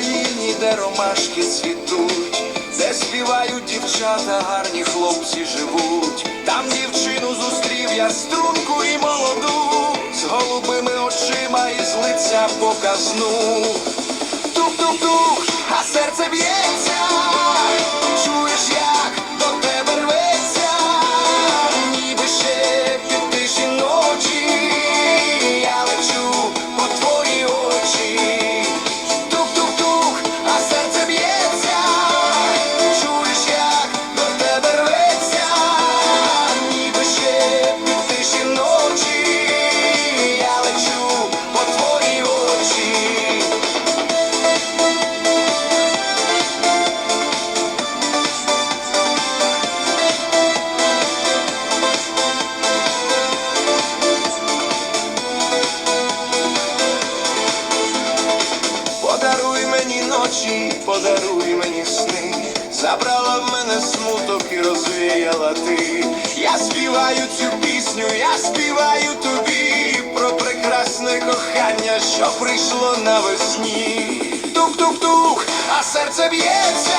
країні, де ромашки світуть, де співають дівчата, гарні хлопці живуть. Там дівчину зустрів я струнку і молоду, з голубими очима і з лиця показну. Тук-тук-тук! Ночі, подаруй мені сни, забрала в мене смуток і розвіяла ти. Я співаю цю пісню, я співаю тобі про прекрасне кохання, що прийшло навесні. Тук-тук-тук, а серце б'ється.